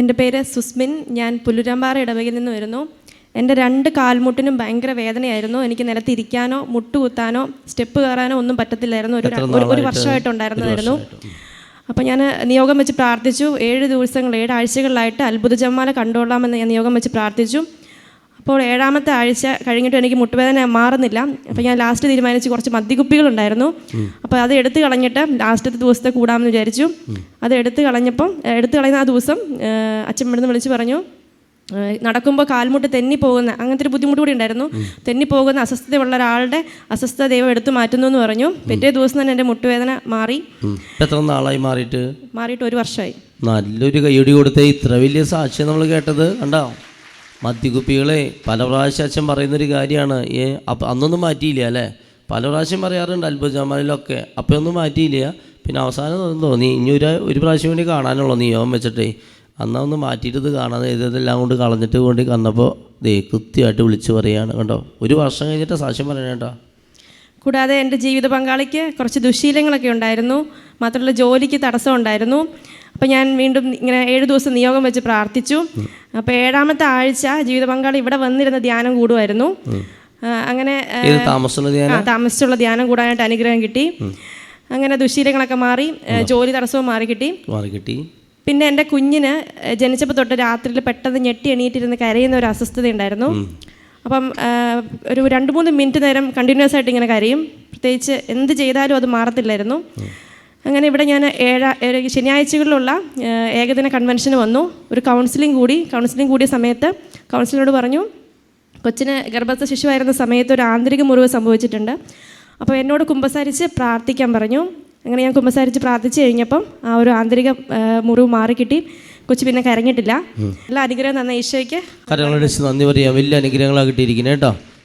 എന്റെ പേര് സുസ്മിൻ. ഞാൻ പുല്ലുരാമ്പാറ ഇടവകയിൽ നിന്ന് വരുന്നു. എന്റെ രണ്ട് കാൽമുട്ടിനും ഭയങ്കര വേദനയായിരുന്നു. എനിക്ക് നിലത്തിരിക്കാനോ മുട്ടുകുത്താനോ സ്റ്റെപ്പ് കയറാനോ ഒന്നും പറ്റത്തില്ലായിരുന്നു. ഒരു ഒരു-? വർഷമായിട്ടുണ്ടായിരുന്നതായിരുന്നു അപ്പോൾ ഞാൻ നിയോഗം വെച്ച് പ്രാർത്ഥിച്ചു. ഏഴ് ദിവസങ്ങൾ ഏഴ് ആഴ്ചകളിലായിട്ട് അത്ഭുത കണ്ടുകൊള്ളാമെന്ന് ഞാൻ നിയോഗം വെച്ച് പ്രാർത്ഥിച്ചു. അപ്പോൾ ഏഴാമത്തെ ആഴ്ച കഴിഞ്ഞിട്ട് എനിക്ക് മുട്ടുവേദന മാറുന്നില്ല. അപ്പോൾ ഞാൻ ലാസ്റ്റ് തീരുമാനിച്ച് കുറച്ച് മദ്യക്കുപ്പികളുണ്ടായിരുന്നു അപ്പോൾ അത് എടുത്തു കളഞ്ഞിട്ട് ലാസ്റ്റത്തെ ദിവസത്തെ കൂടാമെന്ന് വിചാരിച്ചു. അത് എടുത്തു കളഞ്ഞപ്പം എടുത്തു കളയുന്ന ആ ദിവസം അച്ഛൻ ഇവിടുന്ന് വിളിച്ച് പറഞ്ഞു നടക്കുമ്പോൾ കാൽമുട്ട് തെന്നി പോകുന്ന അങ്ങനത്തെ ഒരു ബുദ്ധിമുട്ട് കൂടി ഉണ്ടായിരുന്നു. തെന്നി പോകുന്ന അസ്വസ്ഥതയുള്ള ഒരാളുടെ അസ്വസ്ഥത ദൈവം എടുത്തു മാറ്റുന്നു എന്ന് പറഞ്ഞു. പിറ്റേ ദിവസം തന്നെ എന്റെ മുട്ടുവേദന മാറി. എത്ര നാളായി മാറിയിട്ട്? മാറിയിട്ട് ഒരു വർഷമായി. നല്ലൊരു കൈയടി കൊടുത്ത. ഇത്ര വലിയ സാക്ഷ്യം നമ്മൾ കേട്ടത് കണ്ടോ? മദ്യകുപ്പികളെ പല പ്രാവശ്യം അച്ഛൻ പറയുന്നൊരു കാര്യമാണ് ഏ അപ്പം അന്നൊന്നും മാറ്റിയില്ല അല്ലേ? പല പ്രാവശ്യം പറയാറുണ്ട് അത്ഭുത ജമാലിലൊക്കെ ഒന്നും മാറ്റിയില്ല. പിന്നെ അവസാനം തോന്നി. ഇനി ഒരു ഒരു പ്രാവശ്യം വേണ്ടി കാണാനുള്ളൂ നിയമം വെച്ചിട്ടേ. അന്നാ ഒന്ന് മാറ്റിയിട്ട് ഇത് കാണാതെ ഇതെല്ലാം കൊണ്ട് കളഞ്ഞിട്ട് കൊണ്ട് കന്നപ്പോൾ ദേ കൃത്യമായിട്ട് വിളിച്ച് പറയുകയാണ് കണ്ടോ? ഒരു വർഷം കഴിഞ്ഞിട്ട് സാക്ഷ്യം പറയണ കേട്ടോ. കൂടാതെ എന്റെ ജീവിത പങ്കാളിക്ക് കുറച്ച് ദുശീലങ്ങളൊക്കെ ഉണ്ടായിരുന്നു. മാത്രമല്ല ജോലിക്ക് തടസ്സം ഉണ്ടായിരുന്നു. അപ്പോൾ ഞാൻ വീണ്ടും ഇങ്ങനെ ഏഴ് ദിവസം നിയോഗം വെച്ച് പ്രാർത്ഥിച്ചു. അപ്പോൾ ഏഴാമത്തെ ആഴ്ച ജീവിത പങ്കാളി ഇവിടെ വന്നിരുന്ന ധ്യാനം കൂടുമായിരുന്നു. അങ്ങനെ താമസിച്ചുള്ള ധ്യാനം? കൂടാനായിട്ട് അനുഗ്രഹം കിട്ടി. അങ്ങനെ ദുശീലങ്ങളൊക്കെ മാറി ജോലി തടസ്സവും മാറി കിട്ടി മാറി കിട്ടി പിന്നെ എന്റെ കുഞ്ഞിന് ജനിച്ചപ്പോൾ തൊട്ട് രാത്രിയിൽ പെട്ടെന്ന് ഞെട്ടി എണീറ്റിരുന്ന് കരയുന്ന ഒരു അസ്വസ്ഥത ഉണ്ടായിരുന്നു അപ്പം ഒരു രണ്ട് മൂന്ന് മിനിറ്റ് നേരം കണ്ടിന്യൂസ് ആയിട്ട് ഇങ്ങനെ കരയും. പ്രത്യേകിച്ച് എന്ത് ചെയ്താലും അത് മാറത്തില്ലായിരുന്നു. അങ്ങനെ ഇവിടെ ഞാൻ ഏഴ ശനിയാഴ്ചകളിലുള്ള ഏകദിന കൺവെൻഷന് വന്നു. ഒരു കൗൺസിലിംഗ് കൂടി കൗൺസിലിംഗ് കൂടിയ സമയത്ത് കൗൺസിലറോട് പറഞ്ഞു കൊച്ചിന് ഗർഭസ്ഥ ശിശുവായിരുന്ന സമയത്ത് ഒരു ആന്തരിക മുറിവ് സംഭവിച്ചിട്ടുണ്ട്. അപ്പോൾ എന്നോട് കുമ്പസാരിച്ച് പ്രാർത്ഥിക്കാൻ പറഞ്ഞു. അങ്ങനെ ഞാൻ കുമ്പസാരിച്ച് പ്രാർത്ഥിച്ച് കഴിഞ്ഞപ്പം ആ ഒരു ആന്തരിക മുറിവ് മാറിക്കിട്ടി. കൊച്ചു പിന്നെ കരഞ്ഞിട്ടില്ല. എല്ലാ അനുഗ്രഹം തന്ന ഈശോയ്ക്ക്. കരങ്ങളടിച്ച് നന്ദി പറയാം. വലിയ അനുഗ്രഹങ്ങളാണ് കിട്ടിയിരിക്കുന്നത് കേട്ടോ.